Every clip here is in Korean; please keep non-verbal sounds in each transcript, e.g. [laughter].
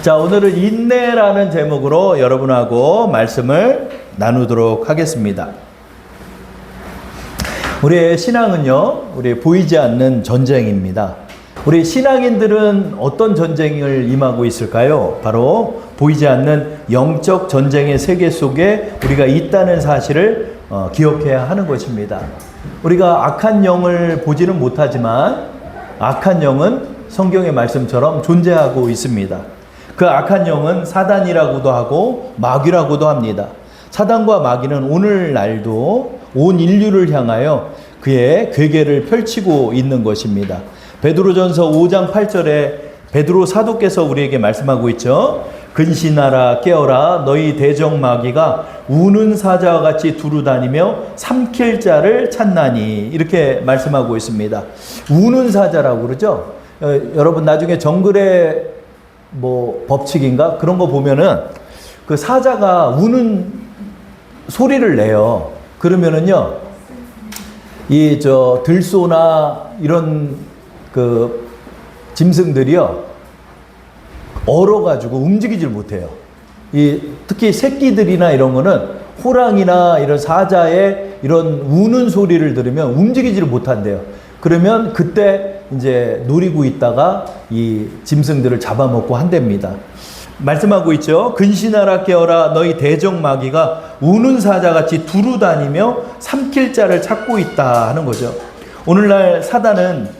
자, 오늘은 인내라는 제목으로 여러분하고 말씀을 나누도록 하겠습니다. 우리의 신앙은요, 우리 보이지 않는 전쟁입니다. 우리 신앙인들은 어떤 전쟁을 임하고 있을까요? 바로 보이지 않는 영적 전쟁의 세계 속에 우리가 있다는 사실을 어, 기억해야 하는 것입니다. 우리가 악한 영을 보지는 못하지만 악한 영은 성경의 말씀처럼 존재하고 있습니다. 그 악한 영은 사단이라고도 하고 마귀라고도 합니다. 사단과 마귀는 오늘날도 온 인류를 향하여 그의 괴계를 펼치고 있는 것입니다. 베드로전서 5장 8절에 베드로 사도께서 우리에게 말씀하고 있죠. 근신하라 깨어라 너희 대적 마귀가 우는 사자와 같이 두루 다니며 삼킬 자를 찾나니 이렇게 말씀하고 있습니다. 우는 사자라고 그러죠. 어, 여러분 나중에 정글의 뭐 법칙인가 그런 거 보면은 그 사자가 우는 소리를 내요. 그러면은요 이 저 들소나 이런 그 짐승들이요 얼어가지고 움직이질 못해요. 이 특히 새끼들이나 이런 거는 호랑이나 이런 사자의 이런 우는 소리를 들으면 움직이지를 못한대요. 그러면 그때 이제 노리고 있다가 이 짐승들을 잡아먹고 한답니다. 말씀하고 있죠. 근신하라 깨어라 너희 대적 마귀가 우는 사자같이 두루 다니며 삼킬 자를 찾고 있다 하는 거죠. 오늘날 사단은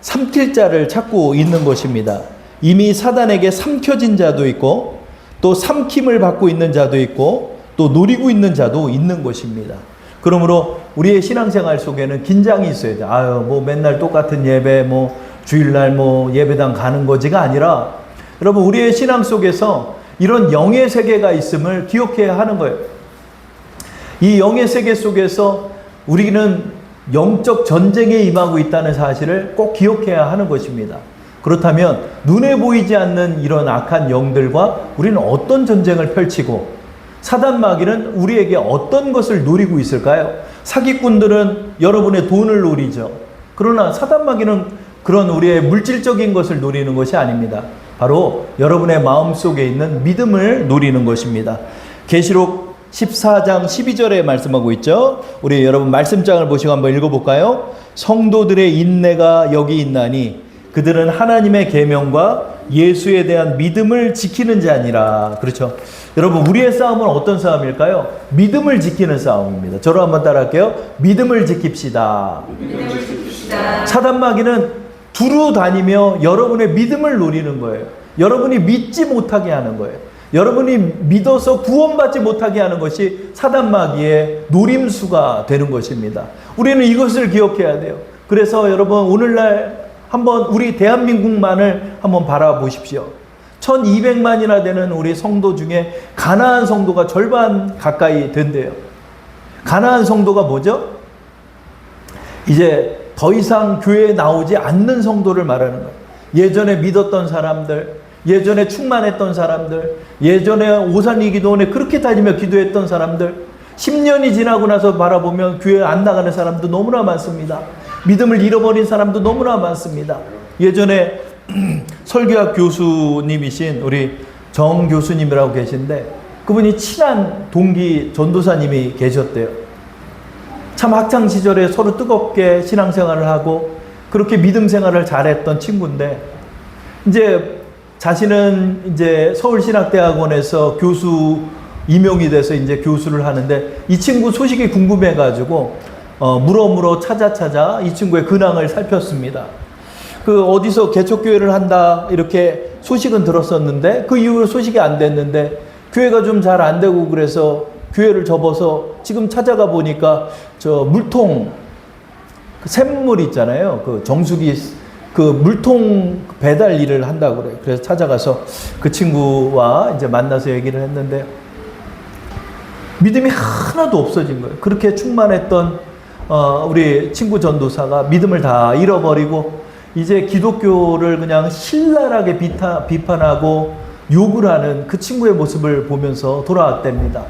삼킬 자를 찾고 있는 것입니다. 이미 사단에게 삼켜진 자도 있고 또 삼킴을 받고 있는 자도 있고 또 노리고 있는 자도 있는 것입니다. 그러므로 우리의 신앙생활 속에는 긴장이 있어야 돼. 아유, 뭐 맨날 똑같은 예배, 뭐 주일날 뭐 예배당 가는 거지가 아니라 여러분 우리의 신앙 속에서 이런 영의 세계가 있음을 기억해야 하는 거예요. 이 영의 세계 속에서 우리는 영적 전쟁에 임하고 있다는 사실을 꼭 기억해야 하는 것입니다. 그렇다면 눈에 보이지 않는 이런 악한 영들과 우리는 어떤 전쟁을 펼치고 사단 마귀는 우리에게 어떤 것을 노리고 있을까요? 사기꾼들은 여러분의 돈을 노리죠. 그러나 사단 마귀는 그런 우리의 물질적인 것을 노리는 것이 아닙니다. 바로 여러분의 마음 속에 있는 믿음을 노리는 것입니다. 계시록 14장 12절에 말씀하고 있죠. 우리 여러분 말씀장을 보시고 한번 읽어볼까요? 성도들의 인내가 여기 있나니 그들은 하나님의 계명과 예수에 대한 믿음을 지키는 자니라. 그렇죠. 여러분 우리의 싸움은 어떤 싸움일까요? 믿음을 지키는 싸움입니다. 저로 한번 따라할게요. 믿음을 지킵시다. 믿음을 지킵시다. 사단 마귀는 두루 다니며 여러분의 믿음을 노리는 거예요. 여러분이 믿지 못하게 하는 거예요. 여러분이 믿어서 구원받지 못하게 하는 것이 사단 마귀의 노림수가 되는 것입니다. 우리는 이것을 기억해야 돼요. 그래서 여러분 오늘날 한번 우리 대한민국만을 한번 바라보십시오. 1200만이나 되는 우리 성도 중에 가나안 성도가 절반 가까이 된대요. 가나안 성도가 뭐죠? 이제 더 이상 교회에 나오지 않는 성도를 말하는 거예요. 예전에 믿었던 사람들, 예전에 충만했던 사람들, 예전에 오산이 기도원에 그렇게 다니며 기도했던 사람들, 10년이 지나고 나서 바라보면 교회 안 나가는 사람도 너무나 많습니다. 믿음을 잃어버린 사람도 너무나 많습니다. 예전에 [clears throat] 설교학 교수님이신 우리 정 교수님이라고 계신데 그분이 친한 동기 전도사님이 계셨대요. 참 학창 시절에 서로 뜨겁게 신앙생활을 하고 그렇게 믿음 생활을 잘했던 친구인데 이제 자신은 이제 서울신학대학원에서 교수 임용이 돼서 이제 교수를 하는데 이 친구 소식이 궁금해가지고 어, 물어 물어 찾아 찾아 이 친구의 근황을 살폈습니다. 그 어디서 개척교회를 한다 이렇게 소식은 들었었는데 그 이후로 소식이 안 됐는데 교회가 좀 잘 안 되고 그래서 교회를 접어서 지금 찾아가 보니까 저 물통 그 샘물 있잖아요. 그 정수기 그 물통 배달 일을 한다고 그래요. 그래서 찾아가서 그 친구와 이제 만나서 얘기를 했는데 믿음이 하나도 없어진 거예요. 그렇게 충만했던 어, 우리 친구 전도사가 믿음을 다 잃어버리고 이제 기독교를 그냥 신랄하게 비타, 비판하고 욕을 하는 그 친구의 모습을 보면서 돌아왔답니다.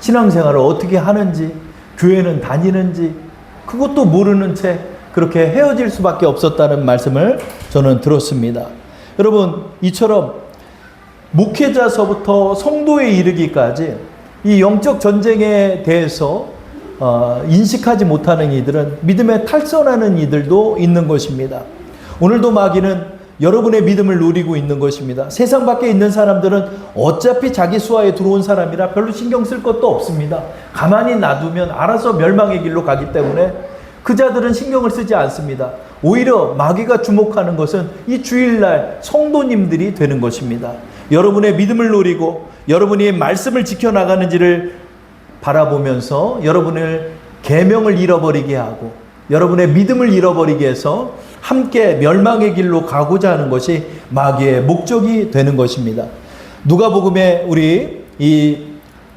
신앙생활을 어떻게 하는지, 교회는 다니는지, 그것도 모르는 채 그렇게 헤어질 수밖에 없었다는 말씀을 저는 들었습니다. 여러분, 이처럼 목회자서부터 성도에 이르기까지 이 영적 전쟁에 대해서 어, 인식하지 못하는 이들은 믿음에 탈선하는 이들도 있는 것입니다. 오늘도 마귀는 여러분의 믿음을 노리고 있는 것입니다. 세상 밖에 있는 사람들은 어차피 자기 수하에 들어온 사람이라 별로 신경 쓸 것도 없습니다. 가만히 놔두면 알아서 멸망의 길로 가기 때문에 그 자들은 신경을 쓰지 않습니다. 오히려 마귀가 주목하는 것은 이 주일날 성도님들이 되는 것입니다. 여러분의 믿음을 노리고 여러분이 말씀을 지켜나가는지를 바라보면서 여러분을 계명을 잃어버리게 하고 여러분의 믿음을 잃어버리게 해서 함께 멸망의 길로 가고자 하는 것이 마귀의 목적이 되는 것입니다. 누가복음에 우리 이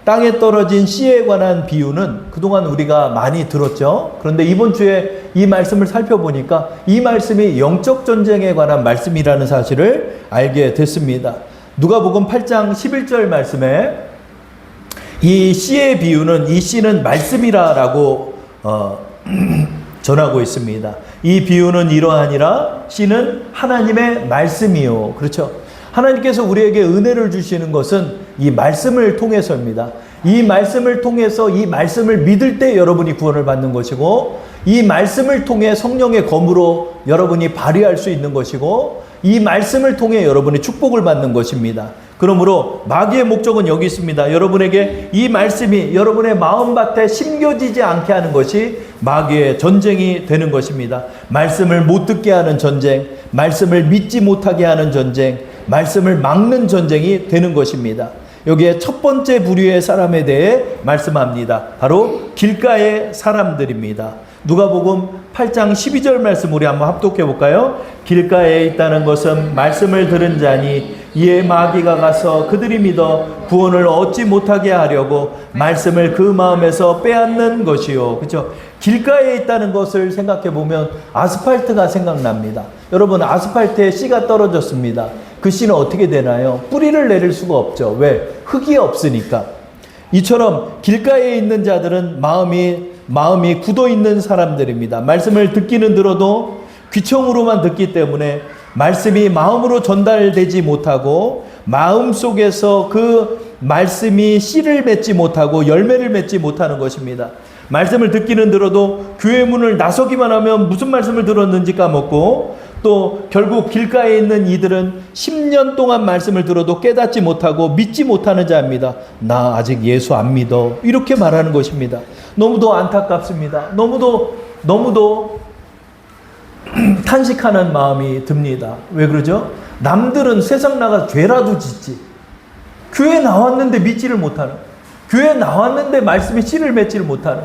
땅에 떨어진 씨에 관한 비유는 그동안 우리가 많이 들었죠. 그런데 이번 주에 이 말씀을 살펴보니까 이 말씀이 영적 전쟁에 관한 말씀이라는 사실을 알게 됐습니다. 누가복음 8장 11절 말씀에 이 씨의 비유는 이 씨는 말씀이라라고 어, [clears throat] 전하고 있습니다. 이 비유는 이러하니라 씨는 하나님의 말씀이요. 그렇죠. 하나님께서 우리에게 은혜를 주시는 것은 이 말씀을 통해서입니다. 이 말씀을 통해서 이 말씀을 믿을 때 여러분이 구원을 받는 것이고 이 말씀을 통해 성령의 검으로 여러분이 발휘할 수 있는 것이고 이 말씀을 통해 여러분이 축복을 받는 것입니다. 그러므로 마귀의 목적은 여기 있습니다. 여러분에게 이 말씀이 여러분의 마음밭에 심겨지지 않게 하는 것이 마귀의 전쟁이 되는 것입니다. 말씀을 못 듣게 하는 전쟁, 말씀을 믿지 못하게 하는 전쟁, 말씀을 막는 전쟁이 되는 것입니다. 여기에 첫 번째 부류의 사람에 대해 말씀합니다. 바로 길가의 사람들입니다. 누가복음 8장 12절 말씀 우리 한번 합독해 볼까요? 길가에 있다는 것은 말씀을 들은 자니 이에 마귀가 가서 그들이 믿어 구원을 얻지 못하게 하려고 말씀을 그 마음에서 빼앗는 것이요. 그렇죠? 길가에 있다는 것을 생각해 보면 아스팔트가 생각납니다. 여러분 아스팔트에 씨가 떨어졌습니다. 그 씨는 어떻게 되나요? 뿌리를 내릴 수가 없죠. 왜? 흙이 없으니까. 이처럼 길가에 있는 자들은 마음이 마음이 굳어 있는 사람들입니다. 말씀을 듣기는 들어도 귀청으로만 듣기 때문에 말씀이 마음으로 전달되지 못하고 마음 속에서 그 말씀이 씨를 맺지 못하고 열매를 맺지 못하는 것입니다. 말씀을 듣기는 들어도 교회 문을 나서기만 하면 무슨 말씀을 들었는지 까먹고 또 결국 길가에 있는 이들은 10년 동안 말씀을 들어도 깨닫지 못하고 믿지 못하는 자입니다. 나 아직 예수 안 믿어. 이렇게 말하는 것입니다. 너무도 안타깝습니다. 너무도 너무도 [clears throat] 탄식하는 마음이 듭니다. 왜 그러죠? 남들은 세상 나가 죄라도 짓지. 교회 나왔는데 믿지를 못하는. 교회 나왔는데 말씀에 씨를 맺지를 못하는.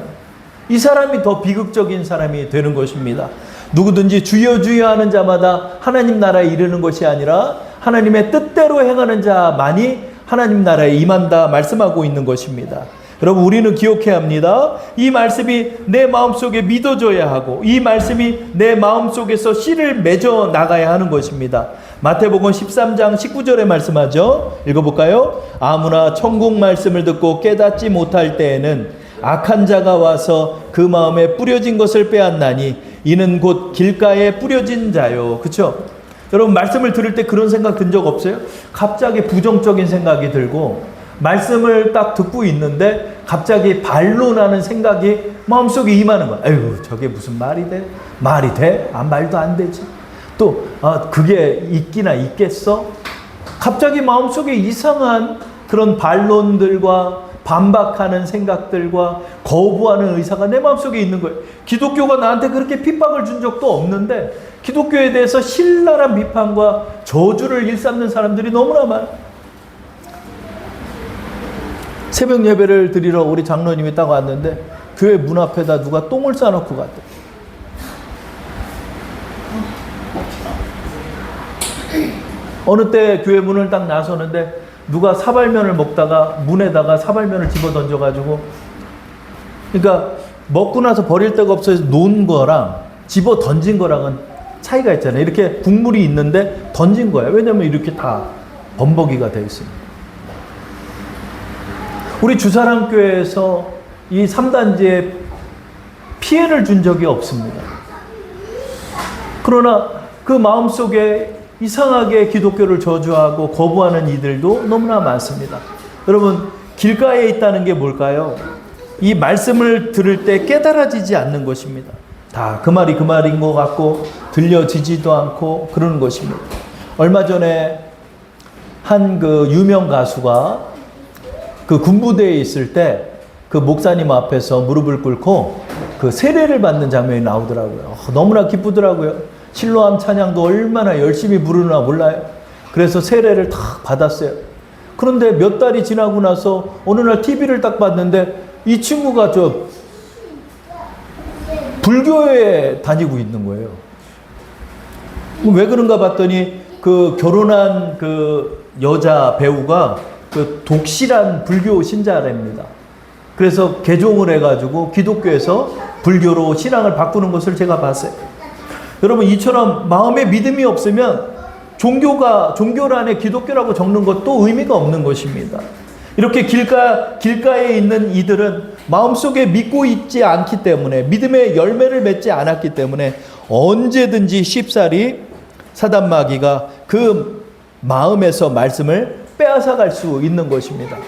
이 사람이 더 비극적인 사람이 되는 것입니다. 누구든지 주여 주여 하는 자마다 하나님 나라에 이르는 것이 아니라 하나님의 뜻대로 행하는 자만이 하나님 나라에 임한다 말씀하고 있는 것입니다. 여러분 우리는 기억해야 합니다. 이 말씀이 내 마음속에 믿어져야 하고 이 말씀이 내 마음속에서 씨를 맺어 나가야 하는 것입니다. 마태복음 13장 19절에 말씀하죠. 읽어볼까요? 아무나 천국 말씀을 듣고 깨닫지 못할 때에는 악한 자가 와서 그 마음에 뿌려진 것을 빼앗나니 이는 곧 길가에 뿌려진 자요. 그쵸? 여러분 말씀을 들을 때 그런 생각 든 적 없어요? 갑자기 부정적인 생각이 들고 말씀을 딱 듣고 있는데 갑자기 반론하는 생각이 마음속에 임하는 거야. 아유, 저게 무슨 말이 돼? 말이 돼? 아, 말도 안 되지. 또, 아, 그게 있기나 있겠어? 갑자기 마음속에 이상한 그런 반론들과 반박하는 생각들과 거부하는 의사가 내 마음속에 있는 거예요. 기독교가 나한테 그렇게 핍박을 준 적도 없는데 기독교에 대해서 신랄한 비판과 저주를 일삼는 사람들이 너무나 많아. 새벽 예배를 드리러 우리 장로님이 딱 왔는데 교회 문 앞에다 누가 똥을 싸놓고 갔대. 어느 때 교회 문을 딱 나서는데 누가 사발면을 먹다가 문에다가 사발면을 집어 던져가지고 그러니까 먹고 나서 버릴 데가 없어서 놓은 거랑 집어 던진 거랑은 차이가 있잖아요. 이렇게 국물이 있는데 던진 거야. 왜냐면 이렇게 다 범벅이가 되어 있습니다. 우리 주사랑교회에서 이 3단지에 피해를 준 적이 없습니다. 그러나 그 마음속에 이상하게 기독교를 저주하고 거부하는 이들도 너무나 많습니다. 여러분, 길가에 있다는 게 뭘까요? 이 말씀을 들을 때 깨달아지지 않는 것입니다. 다 그 말이 그 말인 것 같고 들려지지도 않고 그러는 것입니다. 얼마 전에 한 그 유명 가수가 그 군부대에 있을 때 그 목사님 앞에서 무릎을 꿇고 그 세례를 받는 장면이 나오더라고요. 어, 너무나 기쁘더라고요. 실로암 찬양도 얼마나 열심히 부르나 몰라요. 그래서 세례를 탁 받았어요. 그런데 몇 달이 지나고 나서 어느 날 TV를 딱 봤는데 이 친구가 저 불교에 다니고 있는 거예요. 왜 그런가 봤더니 그 결혼한 그 여자 배우가 그 독실한 불교 신자랍니다. 그래서 개종을 해가지고 기독교에서 불교로 신앙을 바꾸는 것을 제가 봤어요. 여러분 이처럼 마음에 믿음이 없으면 종교가 종교란에 기독교라고 적는 것도 의미가 없는 것입니다. 이렇게 길가 길가에 있는 이들은 마음속에 믿고 있지 않기 때문에 믿음의 열매를 맺지 않았기 때문에 언제든지 쉽사리 사단 마귀가 그 마음에서 말씀을 빼앗아 갈 수 있는 것입니다.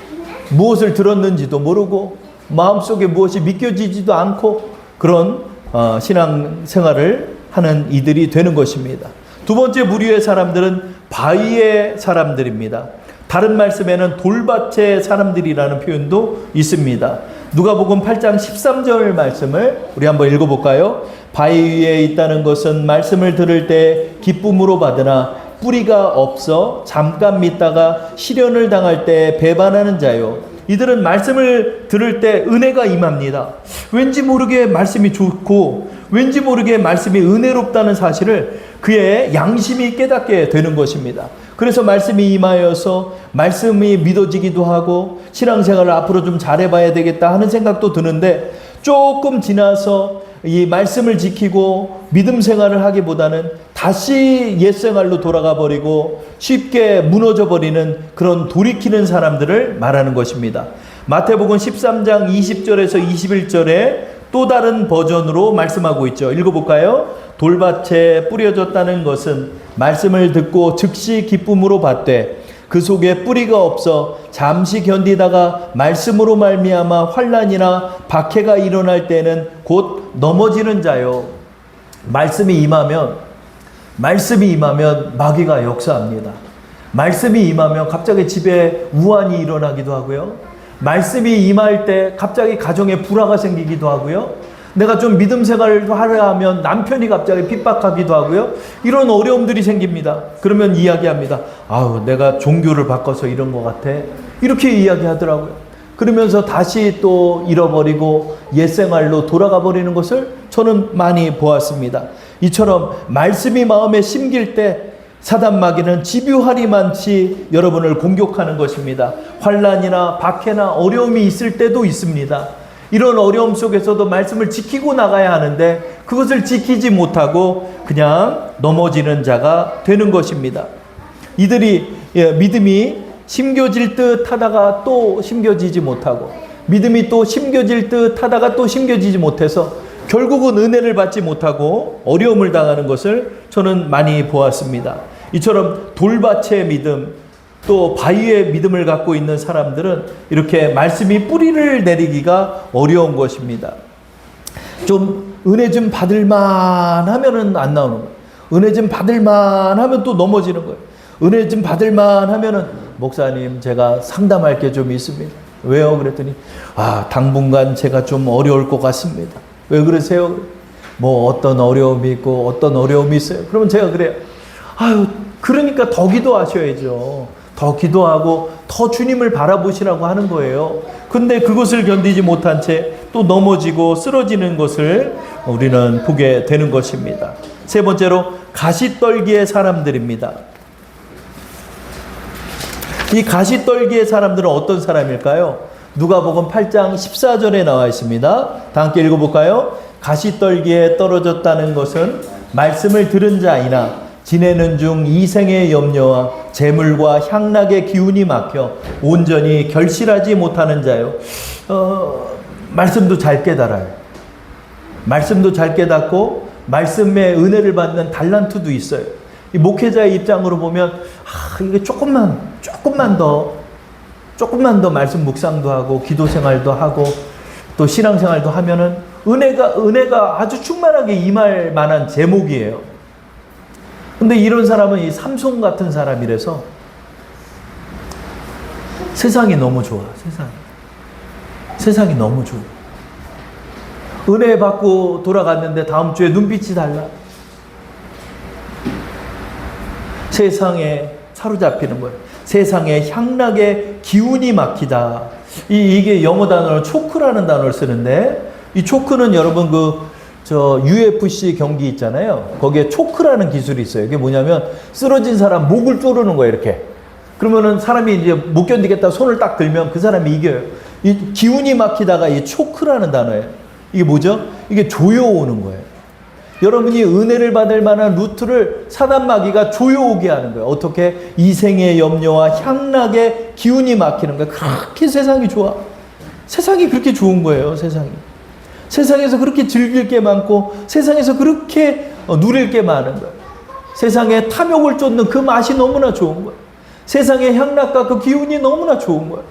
무엇을 들었는지도 모르고 마음속에 무엇이 믿겨지지도 않고 그런 어, 신앙 생활을 하는 이들이 되는 것입니다. 두 번째 무리의 사람들은 바위의 사람들입니다. 다른 말씀에는 돌밭의 사람들이라는 표현도 있습니다. 누가복음 8장 13절 말씀을 우리 한번 읽어 볼까요? 바위 위에 있다는 것은 말씀을 들을 때 기쁨으로 받으나 뿌리가 없어 잠깐 믿다가 시련을 당할 때 배반하는 자요. 이들은 말씀을 들을 때 은혜가 임합니다. 왠지 모르게 말씀이 좋고 왠지 모르게 말씀이 은혜롭다는 사실을 그의 양심이 깨닫게 되는 것입니다. 그래서 말씀이 임하여서 말씀이 믿어지기도 하고 신앙생활을 앞으로 좀 잘해봐야 되겠다 하는 생각도 드는데 조금 지나서 이 말씀을 지키고 믿음 생활을 하기보다는 다시 옛 생활로 돌아가 버리고 쉽게 무너져 버리는 그런 돌이키는 사람들을 말하는 것입니다. 마태복음 13장 20절에서 21절에 또 다른 버전으로 말씀하고 있죠. 읽어볼까요? 돌밭에 뿌려졌다는 것은 말씀을 듣고 즉시 기쁨으로 받되 그 속에 뿌리가 없어 잠시 견디다가 말씀으로 말미암아 환란이나 박해가 일어날 때는 곧 넘어지는 자요. 말씀이 임하면 말씀이 임하면 마귀가 역사합니다. 말씀이 임하면 갑자기 집에 우환이 일어나기도 하고요. 말씀이 임할 때 갑자기 가정에 불화가 생기기도 하고요. 내가 좀 믿음 생활을 하려 하면 남편이 갑자기 핍박하기도 하고요. 이런 어려움들이 생깁니다. 그러면 이야기합니다. 아우, 내가 종교를 바꿔서 이런 것 같아. 이렇게 이야기하더라고요. 그러면서 다시 또 잃어버리고 옛 생활로 돌아가 버리는 것을 저는 많이 보았습니다. 이처럼 말씀이 마음에 심길 때 사단 마귀는 집요하리만치 여러분을 공격하는 것입니다. 환란이나 박해나 어려움이 있을 때도 있습니다. 이런 어려움 속에서도 말씀을 지키고 나가야 하는데 그것을 지키지 못하고 그냥 넘어지는 자가 되는 것입니다. 이들이 예, 믿음이 심겨질 듯 하다가 또 심겨지지 못하고 믿음이 또 심겨질 듯 하다가 또 심겨지지 못해서 결국은 은혜를 받지 못하고 어려움을 당하는 것을 저는 많이 보았습니다. 이처럼 돌밭의 믿음, 또 바위의 믿음을 갖고 있는 사람들은 이렇게 말씀이 뿌리를 내리기가 어려운 것입니다. 좀 은혜 좀 받을만 하면은 안 나오는 거예요. 은혜 좀 받을만 하면 또 넘어지는 거예요. 은혜 좀 받을만 하면은 목사님 제가 상담할 게 좀 있습니다. 왜요? 그랬더니 아 당분간 제가 좀 어려울 것 같습니다. 왜 그러세요? 뭐 어떤 어려움이 있고 어떤 어려움이 있어요. 그러면 제가 그래요. 아유 그러니까 더 기도하셔야죠. 더 기도하고 더 주님을 바라보시라고 하는 거예요. 근데 그것을 견디지 못한 채 또 넘어지고 쓰러지는 것을 우리는 보게 되는 것입니다. 세 번째로 가시떨기의 사람들입니다. 이 가시떨기의 사람들은 어떤 사람일까요? 누가복음 8장 14절에 나와 있습니다. 다 함께 읽어볼까요? 가시떨기에 떨어졌다는 것은 말씀을 들은 자이나 지내는 중 이생의 염려와 재물과 향락의 기운이 막혀 온전히 결실하지 못하는 자요. 어, 말씀도 잘 깨달아요. 말씀도 잘 깨닫고 말씀의 은혜를 받는 달란트도 있어요. 이 목회자의 입장으로 보면 아, 이게 조금만 조금만 더 조금만 더 말씀 묵상도 하고 기도 생활도 하고 또 신앙 생활도 하면은 은혜가 은혜가 아주 충만하게 임할 만한 제목이에요. 근데 이런 사람은 이 삼손 같은 사람이라서 세상이 너무 좋아. 세상이. 세상이 너무 좋아. 은혜 받고 돌아갔는데 다음 주에 눈빛이 달라. 세상에 사로잡히는 거예요. 세상에 향락의 기운이 막히다. 이, 이게 영어 단어로 초크라는 단어를 쓰는데, 이 초크는 여러분 그, 저, UFC 경기 있잖아요. 거기에 초크라는 기술이 있어요. 이게 뭐냐면, 쓰러진 사람 목을 조르는 거예요, 이렇게. 그러면은 사람이 이제 못 견디겠다 손을 딱 들면 그 사람이 이겨요. 이 기운이 막히다가 이 초크라는 단어예요. 이게 뭐죠? 이게 조여오는 거예요. 여러분이 은혜를 받을 만한 루트를 사단마귀가 조여오게 하는 거예요. 어떻게? 이생의 염려와 향락의 기운이 막히는 거예요. 그렇게 세상이 좋아. 세상이 그렇게 좋은 거예요, 세상이. 세상에서 그렇게 즐길 게 많고, 세상에서 그렇게 어, 누릴 게 많은 거예요. 세상에 탐욕을 쫓는 그 맛이 너무나 좋은 거예요. 세상의 향락과 그 기운이 너무나 좋은 거예요.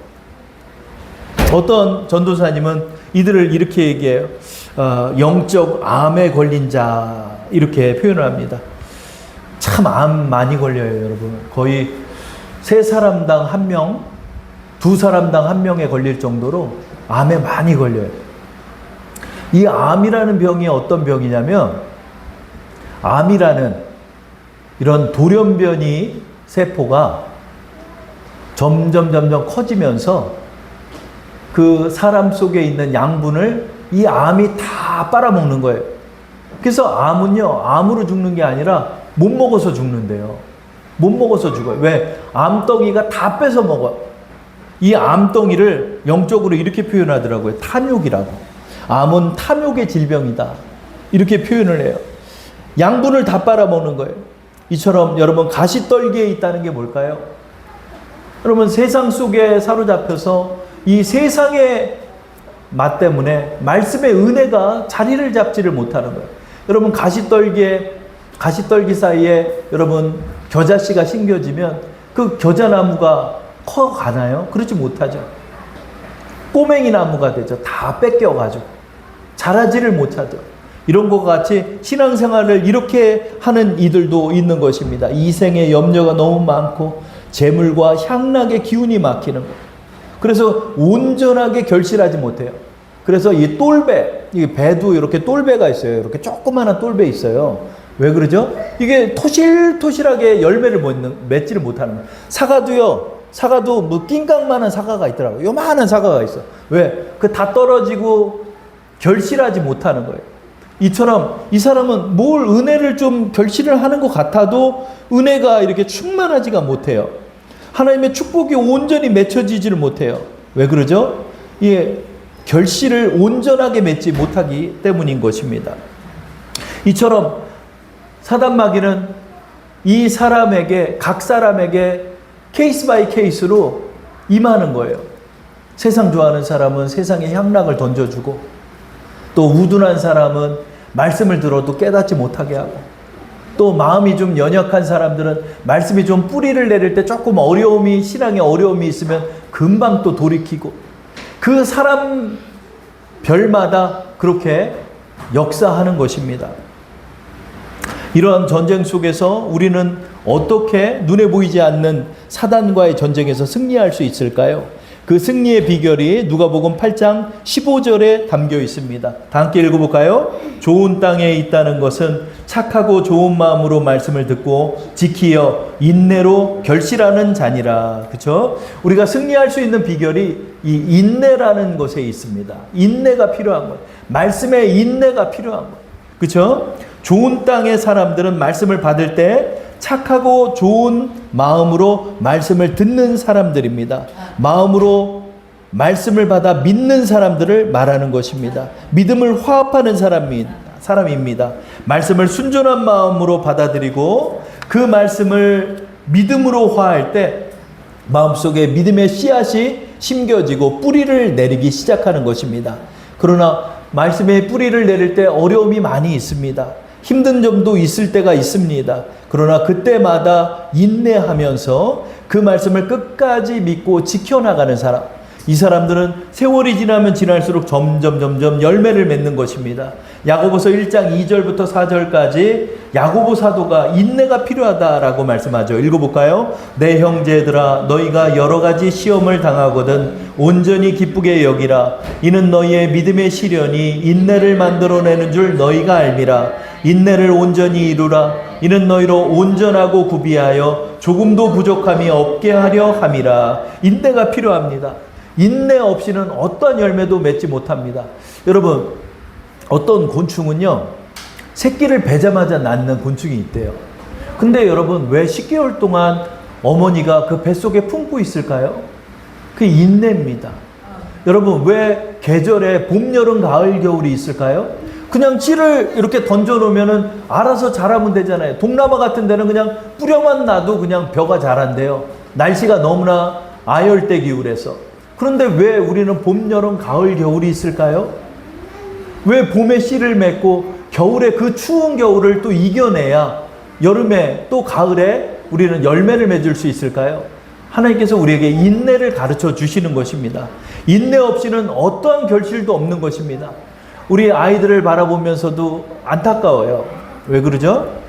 어떤 전도사님은 이들을 이렇게 얘기해요. 어, 영적 암에 걸린 자 이렇게 표현을 합니다. 참 암 많이 걸려요, 여러분. 거의 세 사람당 한 명, 두 사람당 한 명에 걸릴 정도로 암에 많이 걸려요. 이 암이라는 병이 어떤 병이냐면 암이라는 이런 돌연변이 세포가 점점 점점 커지면서 그 사람 속에 있는 양분을 이 암이 다 빨아먹는 거예요. 그래서 암은요, 암으로 죽는 게 아니라 못 먹어서 죽는데요. 못 먹어서 죽어요. 왜? 암덩이가 다 뺏어 먹어요. 이 암덩이를 영적으로 이렇게 표현하더라고요. 탐욕이라고. 암은 탐욕의 질병이다. 이렇게 표현을 해요. 양분을 다 빨아먹는 거예요. 이처럼 여러분 가시떨기에 있다는 게 뭘까요? 여러분 세상 속에 사로잡혀서 이 세상의 맛 때문에 말씀의 은혜가 자리를 잡지를 못하는 거예요. 여러분 가시떨기에 가시떨기 사이에 여러분 겨자씨가 심겨지면 그 겨자나무가 커 가나요? 그렇지 못하죠. 꼬맹이 나무가 되죠. 다 뺏겨가지고 자라지를 못하죠. 이런 것 같이 신앙생활을 이렇게 하는 이들도 있는 것입니다. 이생의 염려가 너무 많고 재물과 향락의 기운이 막히는 거. 그래서 온전하게 결실하지 못해요. 그래서 이 똘배, 이 배도 이렇게 똘배가 있어요. 이렇게 조그마한 똘배 있어요. 왜 그러죠? 이게 토실토실하게 열매를 못, 맺지를 못하는 거예요. 사과도요, 사과도 뭐 낑깡만한 사과가 있더라고요. 요만한 사과가 있어. 왜? 그 다 떨어지고 결실하지 못하는 거예요. 이처럼 이 사람은 뭘 은혜를 좀 결실을 하는 것 같아도 은혜가 이렇게 충만하지가 못해요. 하나님의 축복이 온전히 맺혀지지를 못해요. 왜 그러죠? 예, 결실을 온전하게 맺지 못하기 때문인 것입니다. 이처럼 사단 마귀는 이 사람에게 각 사람에게 케이스 바이 케이스로 임하는 거예요. 세상 좋아하는 사람은 세상의 향락을 던져주고 또 우둔한 사람은 말씀을 들어도 깨닫지 못하게 하고 또 마음이 좀 연약한 사람들은 말씀이 좀 뿌리를 내릴 때 조금 어려움이 신앙에 어려움이 있으면 금방 또 돌이키고 그 사람 별마다 그렇게 역사하는 것입니다. 이러한 전쟁 속에서 우리는 어떻게 눈에 보이지 않는 사단과의 전쟁에서 승리할 수 있을까요? 그 승리의 비결이 누가복음 8장 15절에 담겨 있습니다. 다 함께 읽어볼까요? 좋은 땅에 있다는 것은 착하고 좋은 마음으로 말씀을 듣고 지키어 인내로 결실하는 자니라. 그렇죠? 우리가 승리할 수 있는 비결이 이 인내라는 것에 있습니다. 인내가 필요한 거예요. 말씀에 인내가 필요한 거예요. 그렇죠? 좋은 땅의 사람들은 말씀을 받을 때 착하고 좋은 마음으로 말씀을 듣는 사람들입니다. 마음으로 말씀을 받아 믿는 사람들을 말하는 것입니다. 믿음을 화합하는 사람입니다. 말씀을 순전한 마음으로 받아들이고 그 말씀을 믿음으로 화할 때 마음속에 믿음의 씨앗이 심겨지고 뿌리를 내리기 시작하는 것입니다. 그러나 말씀의 뿌리를 내릴 때 어려움이 많이 있습니다. 힘든 점도 있을 때가 있습니다. 그러나 그때마다 인내하면서 그 말씀을 끝까지 믿고 지켜나가는 사람. 이 사람들은 세월이 지나면 지날수록 점점 점점 열매를 맺는 것입니다. 야고보서 1장 2절부터 4절까지 야고보 사도가 인내가 필요하다라고 말씀하죠. 읽어볼까요? 내 형제들아 너희가 여러 가지 시험을 당하거든 온전히 기쁘게 여기라. 이는 너희의 믿음의 시련이 인내를 만들어내는 줄 너희가 알미라. 인내를 온전히 이루라. 이는 너희로 온전하고 구비하여 조금도 부족함이 없게 하려 함이라. 인내가 필요합니다. 인내 없이는 어떠한 열매도 맺지 못합니다. 여러분, 어떤 곤충은요, 새끼를 베자마자 낳는 곤충이 있대요. 근데 여러분, 왜 10개월 동안 어머니가 그 뱃속에 품고 있을까요? 그 인내입니다. 여러분, 왜 계절에 봄, 여름, 가을, 겨울이 있을까요? 그냥 씨를 이렇게 던져놓으면은 알아서 자라면 되잖아요. 동남아 같은 데는 그냥 뿌려만 놔도 그냥 벼가 자란대요. 날씨가 너무나 아열대 기울에서. 그런데 왜 우리는 봄, 여름, 가을, 겨울이 있을까요? 왜 봄에 씨를 맺고 겨울에 그 추운 겨울을 또 이겨내야 여름에 또 가을에 우리는 열매를 맺을 수 있을까요? 하나님께서 우리에게 인내를 가르쳐 주시는 것입니다. 인내 없이는 어떠한 결실도 없는 것입니다. 우리 아이들을 바라보면서도 안타까워요. 왜 그러죠?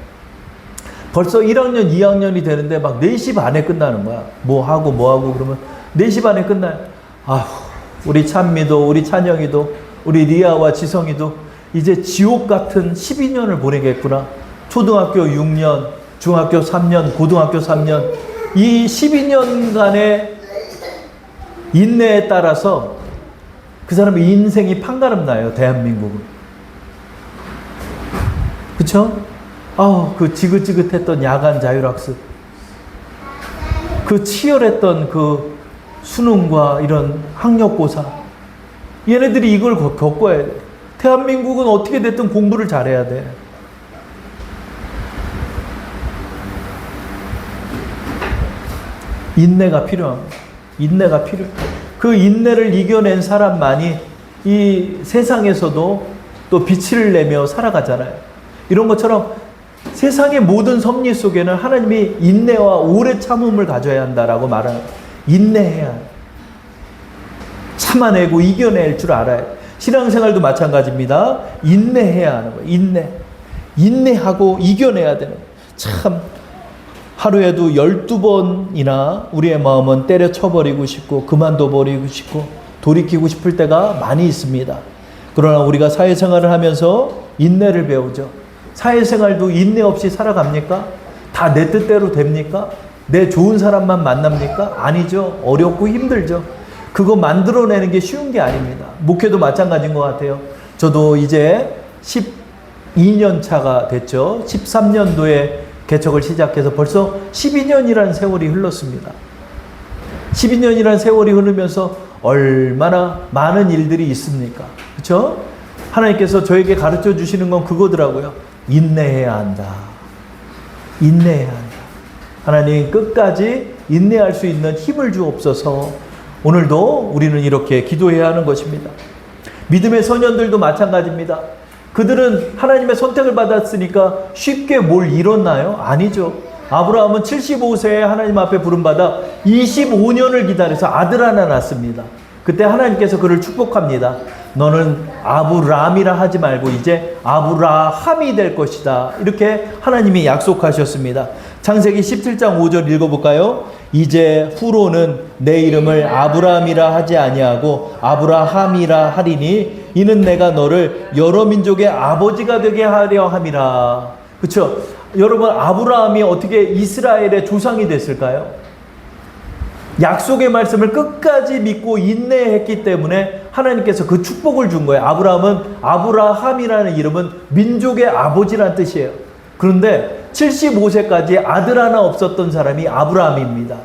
벌써 1학년, 2학년이 되는데 막 4시 반에 끝나는 거야. 뭐 하고 뭐 하고 그러면 4시 반에 끝나요. 아휴, 우리 찬미도, 우리 찬영이도, 우리 리아와 지성이도 이제 지옥 같은 12년을 보내겠구나. 초등학교 6년, 중학교 3년, 고등학교 3년. 이 12년간의 인내에 따라서 그 사람의 인생이 판가름 나요, 대한민국은. 그쵸? 아우, 그 지긋지긋했던 야간 자율학습. 그 치열했던 그 수능과 이런 학력고사. 얘네들이 이걸 겪- 겪어야 돼. 대한민국은 어떻게 됐든 공부를 잘해야 돼. 인내가 필요합니다. 인내가 필요. 그 인내를 이겨낸 사람만이 이 세상에서도 또 빛을 내며 살아가잖아요. 이런 것처럼 세상의 모든 섭리 속에는 하나님이 인내와 오래 참음을 가져야 한다라고 말하는 인내해야. 참아내고 이겨낼 줄 알아야 해요. 신앙생활도 마찬가지입니다. 인내해야 하는 거예요. 인내. 인내하고 이겨내야 되는 거예요. 참 하루에도 12번이나 우리의 마음은 때려쳐버리고 싶고 그만둬 버리고 싶고 돌이키고 싶을 때가 많이 있습니다. 그러나 우리가 사회생활을 하면서 인내를 배우죠. 사회생활도 인내 없이 살아갑니까? 다 내 뜻대로 됩니까? 내 좋은 사람만 만납니까? 아니죠. 어렵고 힘들죠. 그거 만들어내는 게 쉬운 게 아닙니다. 목회도 마찬가지인 것 같아요. 저도 이제 12년 차가 됐죠. 13년도에 개척을 시작해서 벌써 12년이라는 세월이 흘렀습니다. 12년이라는 세월이 흐르면서 얼마나 많은 일들이 있습니까? 그렇죠? 하나님께서 저에게 가르쳐 주시는 건 그거더라고요. 인내해야 한다. 인내해야 한다. 하나님 끝까지 인내할 수 있는 힘을 주옵소서. 오늘도 우리는 이렇게 기도해야 하는 것입니다. 믿음의 소년들도 마찬가지입니다. 그들은 하나님의 선택을 받았으니까 쉽게 뭘 이뤘나요? 아니죠. 아브라함은 75세에 하나님 앞에 부름받아 25년을 기다려서 아들 하나 낳습니다. 그때 하나님께서 그를 축복합니다. 너는 아브람이라 하지 말고 이제 아브라함이 될 것이다. 이렇게 하나님이 약속하셨습니다. 창세기 17장 5절 읽어볼까요? 이제 후로는 내 이름을 아브라함이라 하지 아니하고 아브라함이라 하리니 이는 내가 너를 여러 민족의 아버지가 되게 하려 함이라. 그렇죠? 여러분 아브라함이 어떻게 이스라엘의 조상이 됐을까요? 약속의 말씀을 끝까지 믿고 인내했기 때문에 하나님께서 그 축복을 준 거예요. 아브라함은 아브라함이라는 이름은 민족의 아버지란 뜻이에요. 그런데 75세까지 아들 하나 없었던 사람이 아브라함입니다.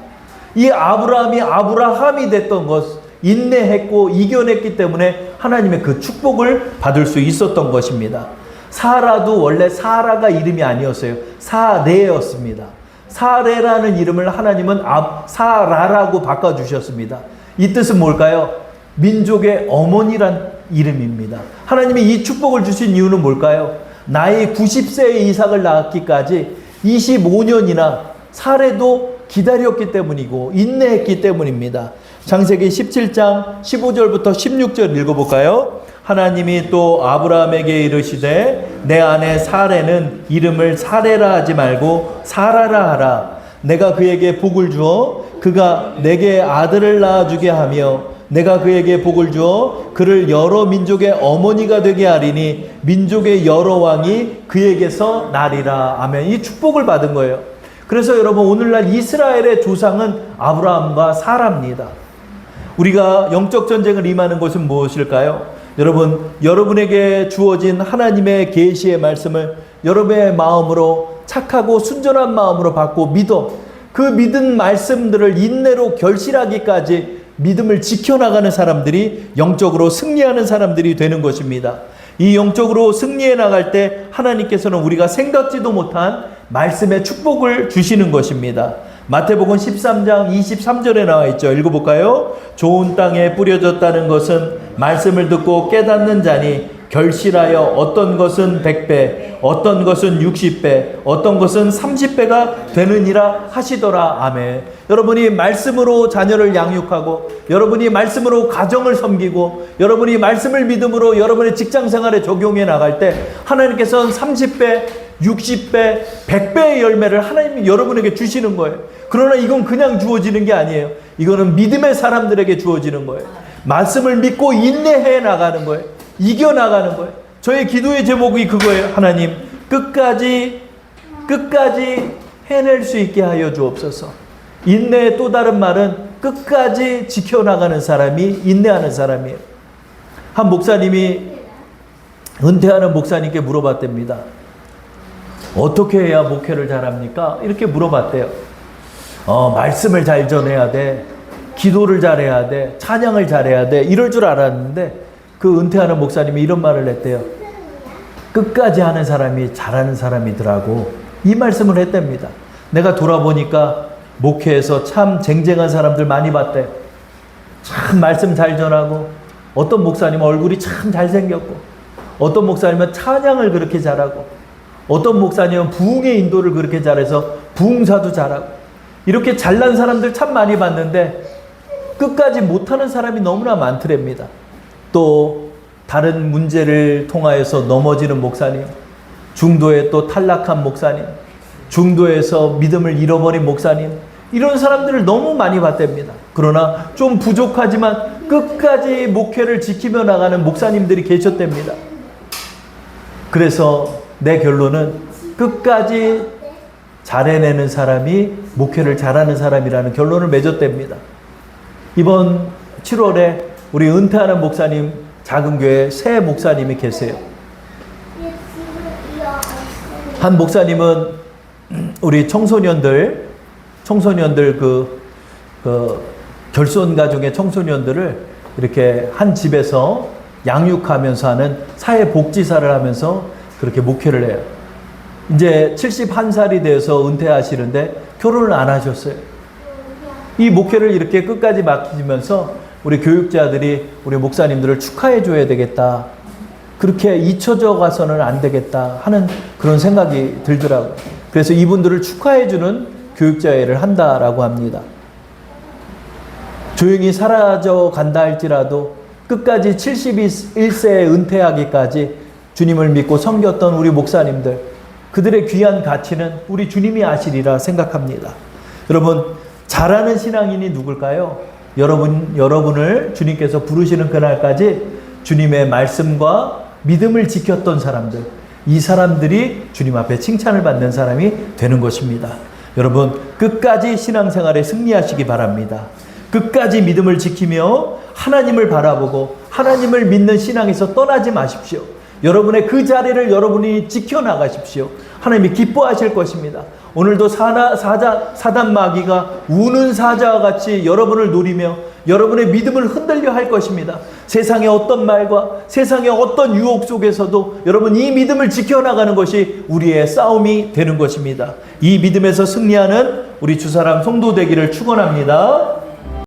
이 아브라함이 아브라함이 됐던 것, 인내했고 이겨냈기 때문에 하나님의 그 축복을 받을 수 있었던 것입니다. 사라도 원래 사라가 이름이 아니었어요. 사레였습니다. 사레라는 이름을 하나님은 아- 사라라고 바꿔주셨습니다. 이 뜻은 뭘까요? 민족의 어머니란 이름입니다. 하나님이 이 축복을 주신 이유는 뭘까요? 나이 90세의 이삭을 낳았기까지 25년이나 사례도 기다렸기 때문이고 인내했기 때문입니다. 창세기 17장 15절부터 16절 읽어볼까요? 하나님이 또 아브라함에게 이르시되 내 아내 사레는 이름을 사레라 하지 말고 사라라 하라. 내가 그에게 복을 주어 그가 내게 아들을 낳아주게 하며 내가 그에게 복을 주어 그를 여러 민족의 어머니가 되게 하리니 민족의 여러 왕이 그에게서 나리라. 아멘. 이 축복을 받은 거예요. 그래서 여러분 오늘날 이스라엘의 조상은 아브라함과 사라입니다. 우리가 영적 전쟁을 임하는 것은 무엇일까요? 여러분, 여러분에게 주어진 하나님의 계시의 말씀을 여러분의 마음으로 착하고 순전한 마음으로 받고 믿어 그 믿은 말씀들을 인내로 결실하기까지 믿음을 지켜나가는 사람들이 영적으로 승리하는 사람들이 되는 것입니다. 이 영적으로 승리해 나갈 때 하나님께서는 우리가 생각지도 못한 말씀의 축복을 주시는 것입니다. 마태복음 13장 23절에 나와 있죠. 읽어볼까요? 좋은 땅에 뿌려졌다는 것은 말씀을 듣고 깨닫는 자니 결실하여 어떤 것은 100배, 어떤 것은 60배, 어떤 것은 30배가 되느니라 하시더라. 아멘. 여러분이 말씀으로 자녀를 양육하고, 여러분이 말씀으로 가정을 섬기고, 여러분이 말씀을 믿음으로 여러분의 직장 생활에 적용해 나갈 때, 하나님께서는 30배, 60배, 100배의 열매를 하나님이 여러분에게 주시는 거예요. 그러나 이건 그냥 주어지는 게 아니에요. 이거는 믿음의 사람들에게 주어지는 거예요. 말씀을 믿고 인내해 나가는 거예요. 이겨 나가는 거예요. 저의 기도의 제목이 그거예요. 하나님, 끝까지, 끝까지 해낼 수 있게 하여 주옵소서. 인내의 또 다른 말은 끝까지 지켜나가는 사람이 인내하는 사람이에요. 한 목사님이 은퇴하는 목사님께 물어봤답니다. 어떻게 해야 목회를 잘합니까? 이렇게 물어봤대요. 어, 말씀을 잘 전해야 돼. 기도를 잘해야 돼. 찬양을 잘해야 돼. 이럴 줄 알았는데 그 은퇴하는 목사님이 이런 말을 했대요. 끝까지 하는 사람이 잘하는 사람이더라고. 이 말씀을 했답니다. 내가 돌아보니까 목회에서 참 쟁쟁한 사람들 많이 봤대. 참 말씀 잘 전하고 어떤 목사님은 얼굴이 참 잘생겼고 어떤 목사님은 찬양을 그렇게 잘하고 어떤 목사님은 부흥의 인도를 그렇게 잘해서 부흥사도 잘하고 이렇게 잘난 사람들 참 많이 봤는데 끝까지 못하는 사람이 너무나 많더랍니다. 또 다른 문제를 통하여서 넘어지는 목사님, 중도에 또 탈락한 목사님, 중도에서 믿음을 잃어버린 목사님, 이런 사람들을 너무 많이 봤답니다. 그러나 좀 부족하지만 끝까지 목회를 지키며 나가는 목사님들이 계셨답니다. 그래서 내 결론은 끝까지 잘해내는 사람이 목회를 잘하는 사람이라는 결론을 맺었답니다. 이번 7월에 우리 은퇴하는 목사님 작은 교회 새 목사님이 계세요. 한 목사님은 우리 청소년들 청소년들 그, 그 결손 가정의 청소년들을 이렇게 한 집에서 양육하면서 하는 사회복지사를 하면서 그렇게 목회를 해요. 이제 71살이 돼서 은퇴하시는데 결혼을 안 하셨어요. 이 목회를 이렇게 끝까지 맡기면서 우리 교육자들이 우리 목사님들을 축하해 줘야 되겠다. 그렇게 잊혀져 가서는 안 되겠다 하는 그런 생각이 들더라고요. 그래서 이분들을 축하해 주는 교육자 일을 한다라고 합니다. 조용히 사라져 간다 할지라도 끝까지 71세에 은퇴하기까지 주님을 믿고 섬겼던 우리 목사님들, 그들의 귀한 가치는 우리 주님이 아시리라 생각합니다. 여러분, 잘하는 신앙인이 누굴까요? 여러분, 여러분을 주님께서 부르시는 그날까지 주님의 말씀과 믿음을 지켰던 사람들, 이 사람들이 주님 앞에 칭찬을 받는 사람이 되는 것입니다. 여러분, 끝까지 신앙생활에 승리하시기 바랍니다. 끝까지 믿음을 지키며 하나님을 바라보고 하나님을 믿는 신앙에서 떠나지 마십시오. 여러분의 그 자리를 여러분이 지켜나가십시오. 하나님이 기뻐하실 것입니다. 오늘도 사나, 사자, 사단 마귀가 우는 사자와 같이 여러분을 노리며 여러분의 믿음을 흔들려 할 것입니다. 세상의 어떤 말과 세상의 어떤 유혹 속에서도 여러분 이 믿음을 지켜나가는 것이 우리의 싸움이 되는 것입니다. 이 믿음에서 승리하는 우리 주사람 성도 되기를 축원합니다.